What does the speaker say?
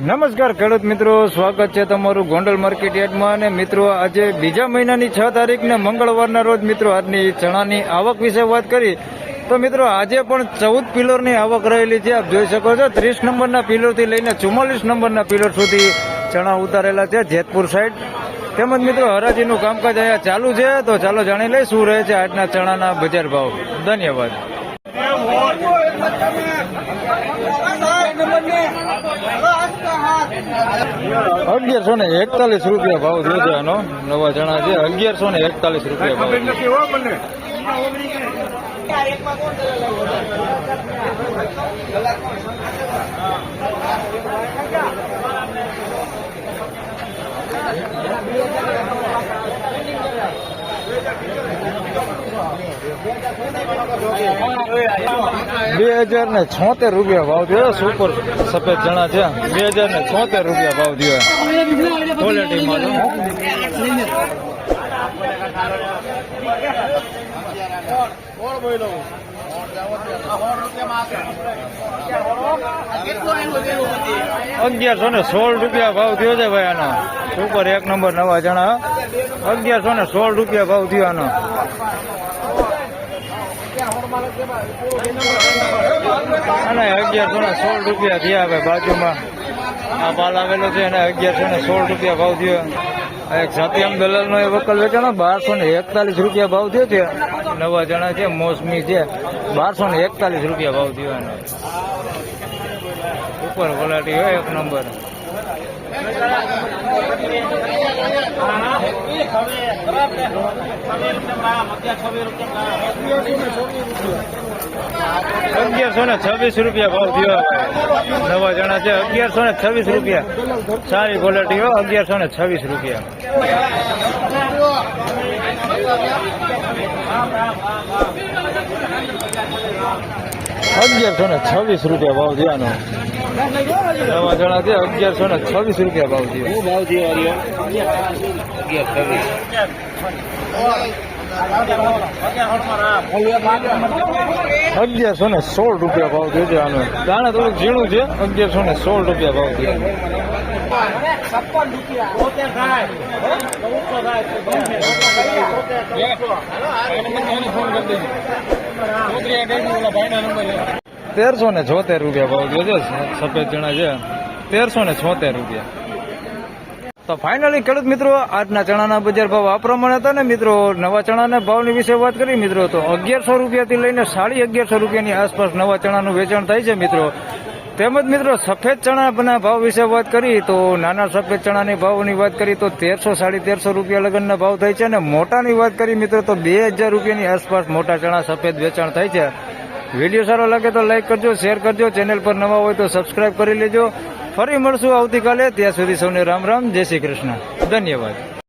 નમસ્કાર ખેડૂત મિત્રો, સ્વાગત છે તમારું ગોંડલ માર્કેટ યાર્ડમાં અને મિત્રો, આજે બીજા મહિનાની છ તારીખને મંગળવારના રોજ મિત્રો આજની ચણાની આવક વિશે વાત કરી. તો મિત્રો, આજે પણ ચૌદ પિલરની આવક રહેલી છે, આપ જોઈ શકો છો, ત્રીસ નંબરના પિલરથી લઈને ચુમ્માલીસ નંબરના પિલર સુધી ચણા ઉતારેલા છે, જેતપુર સાઈડ. તેમજ મિત્રો, હરાજીનું કામકાજ અહીંયા ચાલુ છે, તો ચાલો જાણી લઈ શું રહે છે આજના ચણાના બજાર ભાવ. ધન્યવાદ. અગિયારસો ને એકતાલીસ રૂપિયા ભાવ થયો છે આનો. નવા જણા છે. અગિયારસો ને એકતાલીસ રૂપિયા ભાવ. બે હજાર ને છોતેર રૂપિયા ભાવ થયો સુપર સફેદ ચણા છે. બે હજાર ને છોતેર રૂપિયા ભાવ થયો. ક્વોલિટીમાં અગિયારસો ને સોળ રૂપિયા ભાવ થયો છે ભાઈ આનો. સુપર એક નંબર નવા જણા અગિયારસો ને સોળ રૂપિયા ભાવ થયો આનો. અને અગિયારસો ને સોળ રૂપિયા થયા ભાઈ બાજુમાં. આ પાલ આવેલો છે અને અગિયારસો ને સોળ રૂપિયા ભાવ થયો. એક સાતિયામ દલાલ નો એ વકલ વેચાણો, બારસો ને એકતાલીસ રૂપિયા ભાવ થયો છે. નવા જણા છે, મોસમી છે. બારસો ને એકતાલીસ રૂપિયા ભાવ થયો એનો. ઉપર વલાટી હોય એક નંબર. અગિયારસો ને છવ્વીસ રૂપિયા ભાવ થયો. નવા જણા છે. અગિયારસો ને છવ્વીસ રૂપિયા. સારી ક્વોલિટી હો. અગિયારસો ને છવ્વીસ રૂપિયા. અગિયારસો ને છવ્વીસ રૂપિયા ભાવ થયાનો. નવા જણા છે અગિયારસો ને છવ્વીસ રૂપિયા ભાવ થયો ભાવ છે અગિયારસો ને સોળ રૂપિયા ભાવ થયો છે આનો. દાણા થોડુંક ઝીણું છે અગિયારસો ને સોળ રૂપિયા ભાવ થયો તેરસો ને છોતેર રૂપિયા ભાવ જોજો સફેદ ચણા છે. તેરસો ને છોતેર રૂપિયા. તો ફાઇનલી ખેડૂત મિત્રો, આજના ચણાના બજાર ભાવ આ પ્રમાણે હતા ને મિત્રો, નવા ચણાના ભાવની વિશે વાત કરી મિત્રો, તો અગિયારસો રૂપિયાથી લઈને સાડી અગિયારસો રૂપિયાની આસપાસ નવા ચણાનું વેચાણ થાય છે મિત્રો. તેમજ મિત્રો, સફેદ ચણાના ભાવ વિશે વાત કરી, તો નાના સફેદ ચણાની ભાવની વાત કરી, તો તેરસો, સાડી તેરસો રૂપિયા લગનના ભાવ થાય છે. અને મોટાની વાત કરી મિત્રો, તો બે હજાર રૂપિયાની આસપાસ મોટા ચણા સફેદ વેચાણ થાય છે. વીડિયો સારો લાગે તો લાઈક કરજો, શેર કરજો, ચેનલ પર નવા હોય તો સબસ્ક્રાઇબ કરી લેજો. ફરી મળશું આવતીકાલે. ત્યાં સુધી સૌને રામ રામ. જય શ્રી કૃષ્ણ. ધન્યવાદ.